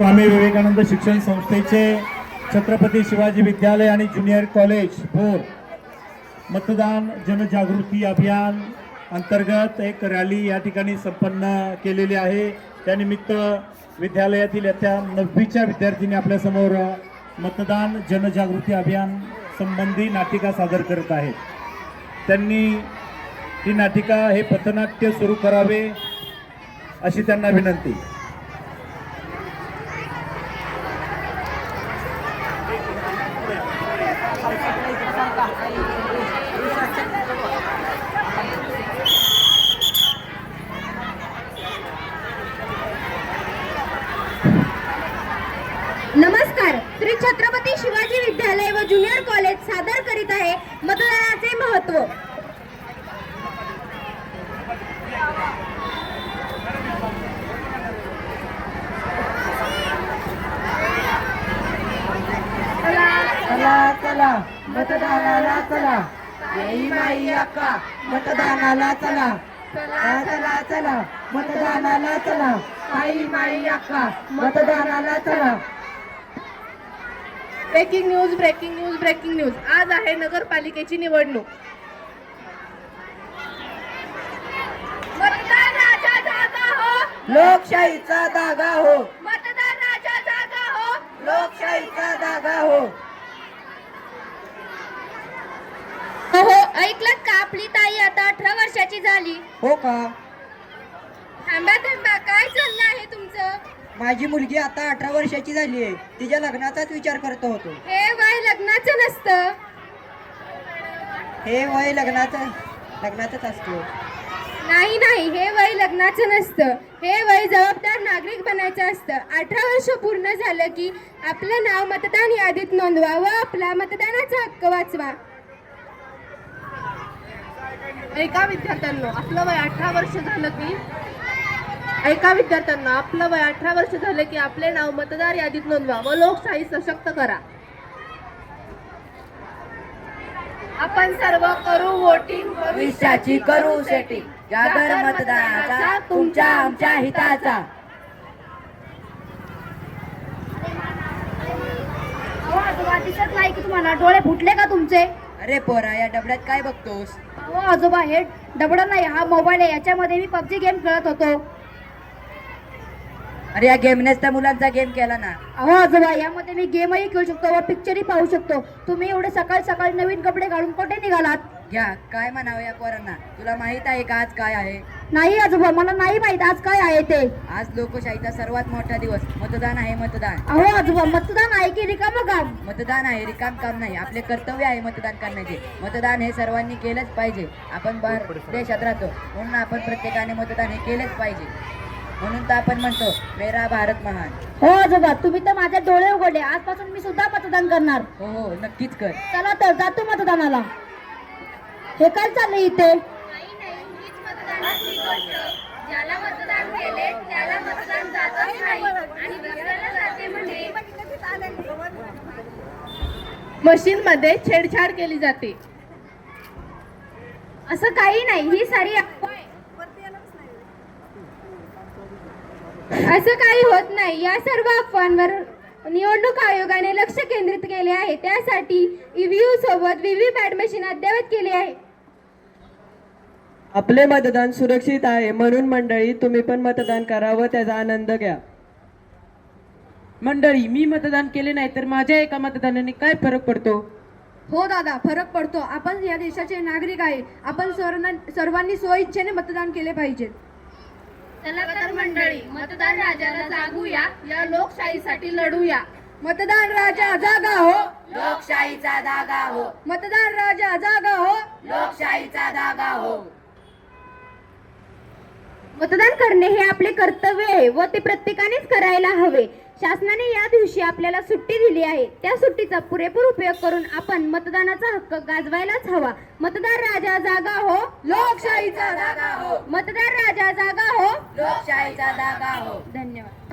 स्वामी विवेकानंद शिक्षण संस्थेचे छत्रपती शिवाजी विद्यालय आणि ज्युनियर कॉलेज भोर. मतदान जनजागृती अभियान अंतर्गत एक रॅली या ठिकाणी संपन्न केलेली आहे. त्यानिमित्त विद्यालयातील येत्या नववीच्या विद्यार्थ्यांनी आपल्यासमोर मतदान जनजागृती अभियान संबंधी नाटिका सादर करत आहेत. त्यांनी ही नाटिका हे पथनाट्य सुरू करावे अशी त्यांना विनंती नमस्कार श्री छत्रपती शिवाजी विद्यालय व ज्युनियर कॉलेज सादर करीत आहे मतदानाचे महत्त्व. चला चला मतदानाला चला. येई माई अक्का मतदानाला चला. चला चला चला मतदानाला चला. आई माई अक्का मतदानाला चला. Breaking news breaking news breaking news. आज आहे नगरपालिकेची निवडणूक. राजा जागा हो. लोकशाहीचा दागा हो. राजा जागा हो. लोकशाहीचा दागा हो. हो ऐकलं का आपली ताई आता अठरा वर्षाची झाली? हो का? थांबा थांबा. काय चाललं आहे तुमचं? माझी मुलगी आता अठरा वर्षाची झाली आहे. तिच्या लग्नाचाच विचार करत होतो. हे वय लग्नाचं नसतं. हे वय लग्नाचं लग्नाचंच असतो. नाही नाही हे वय लग्नाचं नसतं. हे वय जबाबदार नागरिक बनायचं असतं. अठरा वर्ष पूर्ण झालं की आपलं नाव मतदान यादीत नोंदवा व आपला मतदानाचा हक्क वाचवा. एका विद्यार्थ्यांनो आपलं वय अठरा वर्ष झालं की एका विद्यार्थ्यांना आपलं वय अठरा वर्ष झालं की आपले नाव मतदार यादीत नोंदवा व लोकशाही सशक्त करा. आपण सर्व करू वोटिंग भविष्याची करू सेटिंग जागर मतदानाचा तुमच्या आमच्या हिताचा. अहो आजोबा दिसत नाही की तुम्हाला. डोळे फुटले का तुमचे? अरे पोरा या डबड्यात काय बघतोस? अहो आजोबा हे डबडा नाही हा मोबाईल आहे. याच्यामध्ये मी पबजी गेम खेळत होतो. अरे या गेमनेच त्या मुलांचा गेम केला ना. अहो आजोबा यामध्ये मी गेमही खेळू शकतो व पिक्चरही पाहू शकतो. तुम्ही एवढे सकाळी सकाळी नवीन कपडे घालून कुठे निघालात? घ्या काय म्हणावं या पोरांना? तुला माहीत आहे का आज काय आहे? नाही आजोबा मला नाही माहीत आज काय आहे ते. आज लोकशाहीचा सर्वात मोठा दिवस. मतदान आहे मतदान. अहो आजोबा मतदान आहे की रिकामं काम? मतदान आहे रिकाम काम नाही. आपले कर्तव्य आहे मतदान करण्याचे. मतदान हे सर्वांनी केलंच पाहिजे. आपण बाहेर देशात राहतो. म्हणून आपण प्रत्येकाने मतदान हे केलंच पाहिजे. म्हणून तर आपण म्हणतो मेरा भारत महान. हो आजोबा तुम्ही तर माझे डोळे उघडले. आजपासून मी सुद्धा मतदान करणार. हो हो नक्कीच कर. चला तर जातो मतदानाला. हे काय चाललंय इथे? मशीन मध्ये छेडछाड केली जाते. असं काही नाही. ही सारी अफवा आहे. असं काही होत नाही. या सर्व अफवांवर निवडणूक आयोगाने लक्ष केंद्रित केले आहे. त्यासाठी ईव्हीयू सोबत व्हीव्हीपॅट मशीन अद्ययावत केली आहे. आपले मतदान सुरक्षित आहे म्हणून मंडळी तुम्ही पण मतदान करा व त्याचा आनंद घ्या. मंडळी मी मतदान केले नाही तर माझ्या एका मतदानाने काय फरक पडतो? हो दादा फरक पडतो. आपण या देशाचे नागरिक आहे. आपण सर्वांना- सर्वांनी स्वइच्छेने मतदान केले पाहिजे चला तर मंडळी मतदान राजाला जागूया. या लोकशाहीसाठी लढूया. मतदान राजा जागा हो. लोकशाहीचा दागा हो. मतदान राजा जागा हो. लोकशाहीचा दागा हो. मतदान करणे हे आपले कर्तव्य आहे व ते प्रत्येकानेच करायला हवे. शासनाने या दिवशी आपल्याला सुट्टी दिली आहे. त्या सुट्टीचा पुरेपूर उपयोग करून आपण मतदानाचा हक्क गाजवायलाच हवा. मतदार राजा जागा हो लोकशाहीचा जागा हो. मतदार राजा जागा हो लोकशाहीचा जागा हो. धन्यवाद.